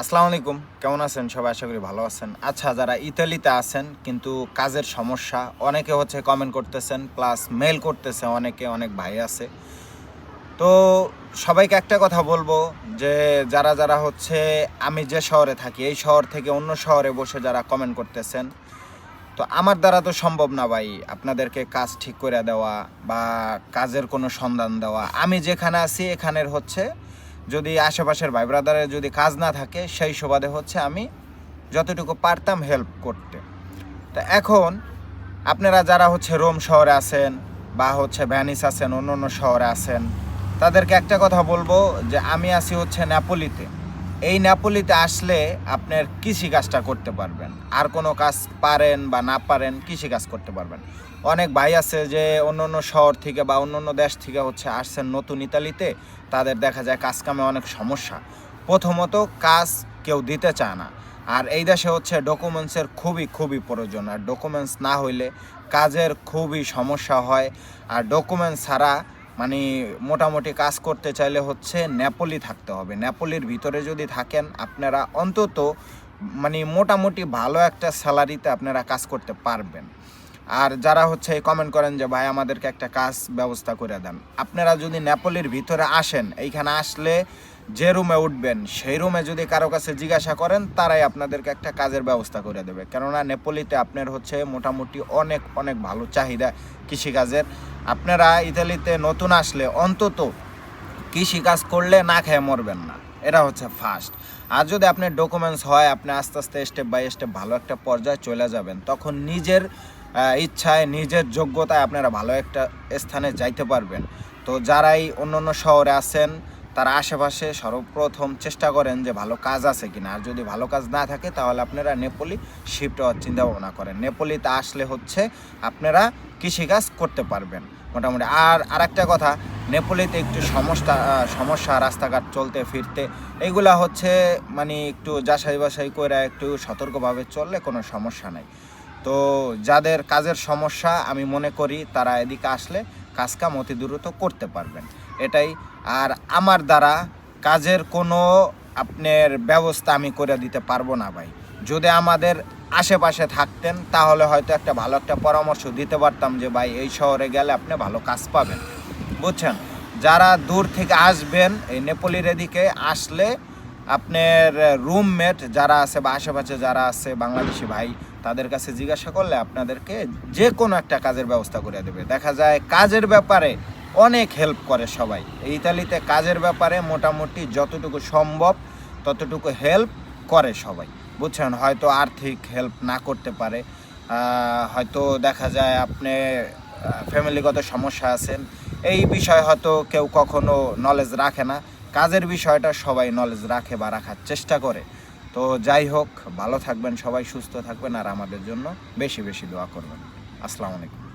আসসালামু আলাইকুম। কেমন আছেন? সবাই আশা করি ভালো আছেন। আচ্ছা যারা ইতালিতে আছেন, কিন্তু কাজের সমস্যা, অনেকে হচ্ছে কমেন্ট করতেছেন প্লাস মেল করতেছে অনেকে, অনেক ভাই আছে। তো সবাইকে একটা কথা বলব যে, যারা যারা হচ্ছে আমি যে শহরে থাকি, এই শহর থেকে অন্য শহরে বসে যারা কমেন্ট করতেছেন, তো আমার দ্বারা তো সম্ভব না ভাই আপনাদেরকে কাজ ঠিক করে দেওয়া বা কাজের কোনো সন্ধান দেওয়া। আমি যেখানে আছি, এখানের হচ্ছে যদি আশেপাশের ভাই ব্রাদারের যদি কাজ না থাকে, সেই সুবাদে হচ্ছে আমি যতটুকু পারতাম হেল্প করতে। তো এখন আপনারা যারা হচ্ছে রোম শহরে আছেন বা হচ্ছে ভ্যানিস আছেন অন্য অন্য শহরে আছেন, তাদেরকে একটা কথা বলব যে আমি আছি হচ্ছে নেপোলিতে এই নেপোলিতে আসলে আপনার কৃষি কাজটা করতে পারবেন। আর কোনো কাজ পারেন বা না পারেন কৃষি কাজ করতে পারবেন। অনেক ভাই আছে যে অন্য অন্য শহর থেকে বা অন্য অন্য দেশ থেকে হচ্ছে আসছেন নতুন ইতালিতে, তাদের দেখা যায় কাজ কামে অনেক সমস্যা। প্রথমত কাজ কেউ দিতে চায় না। আর এই দেশে হচ্ছে ডকুমেন্টসের খুবই খুবই প্রয়োজন। আর ডকুমেন্টস না হইলে কাজের খুবই সমস্যা হয়। আর ডকুমেন্টস ছাড়া মানে মোটামুটি কাজ করতে চাইলে হচ্ছে নেপোলি থাকতে হবে। নেপোলির ভিতরে যদি থাকেন, আপনারা অন্তত মানে মোটামুটি ভালো একটা স্যালারিতে আপনারা কাজ করতে পারবেন। আর যারা হচ্ছে কমেন্ট করেন যে, ভাই, আমাদেরকে একটা কাজ ব্যবস্থা করে দেন। আপনারা যদি নেপোলির ভিতরে আসেন, এইখানে আসলে যে রুমে উঠবেন, সেই রুমে যদি কারও কাছে জিজ্ঞাসা করেন, তারাই আপনাদেরকে একটা কাজের ব্যবস্থা করে দেবে। কেননা নেপোলিতে আপনার হচ্ছে মোটামুটি অনেক অনেক ভালো চাহিদা কৃষিকাজের। আপনারা ইতালিতে নতুন আসলে অন্তত কৃষিকাজ করলে না খেয়ে মরবেন না। এটা হচ্ছে ফার্স্ট আর যদি আপনার ডকুমেন্টস হয়, আপনি আস্তে আস্তে স্টেপ বাই স্টেপ ভালো একটা পর্যায়ে চলে যাবেন, তখন নিজের ইচ্ছায়, নিজের যোগ্যতায় আপনারা ভালো একটা স্থানে যাইতে পারবেন। তো যারাই অন্য অন্য শহরে আছেন তারা আশেপাশে সর্বপ্রথম চেষ্টা করেন যে ভালো কাজ আছে কিনা। আর যদি ভালো কাজ না থাকে, তাহলে আপনারা নেপোলি শিফট হওয়ার চিন্তা ভাবনা করেন। নেপোলিতে আসলে হচ্ছে আপনারা কৃষিকাজ করতে পারবেন, মোটামুটি। আর আরেকটা কথা, নেপোলিতে একটু সমস্যা সমস্যা, রাস্তাঘাট চলতে, ফিরতে এইগুলা হচ্ছে মানে একটু যাচাই বাছাই করে একটু সতর্কভাবে চললে কোনো সমস্যা নাই। তো যাদের কাজের সমস্যা, আমি মনে করি তারা এদিকে আসলে কাজকাম অতি দ্রুত করতে পারবেন। এটাই আর আমার দ্বারা কাজের কোনো আপনার ব্যবস্থা আমি করে দিতে পারব না ভাই। যদি আমাদের আশেপাশে থাকতেন, তাহলে হয়তো একটা ভালো একটা পরামর্শ দিতে পারতাম যে, ভাই, এই শহরে গেলে আপনি ভালো কাজ পাবেন। বুঝছেন? যারা দূর থেকে আসবেন, এই নেপোলির এদিকে আসলে আপনার রুমমেট যারা আছে বা আশেপাশে যারা আছে, বাংলাদেশি ভাই তাদের কাছে জিজ্ঞাসা করলে আপনাদেরকে যে কোনো একটা কাজের ব্যবস্থা করে দেবে। দেখা যায় কাজের ব্যাপারে অনেক হেল্প করে সবাই। ইতালিতে কাজের ব্যাপারে মোটামুটি যতটুকু সম্ভব ততটুকু হেল্প করে সবাই। বুঝছেন? হয়তো আর্থিক হেল্প না করতে পারে। হয়তো দেখা যায় আপনি ফ্যামিলিগত সমস্যা আছেন। এই বিষয়ে হয়তো কেউ কখনো নলেজ রাখে না। কাজের বিষয়টা সবাই নলেজ রাখে বা রাখার চেষ্টা করে। তো যাই হোক, ভালো থাকবেন সবাই, সুস্থ থাকবেন আর আমাদের জন্য বেশি বেশি দোয়া করবেন। আসসালামু আলাইকুম।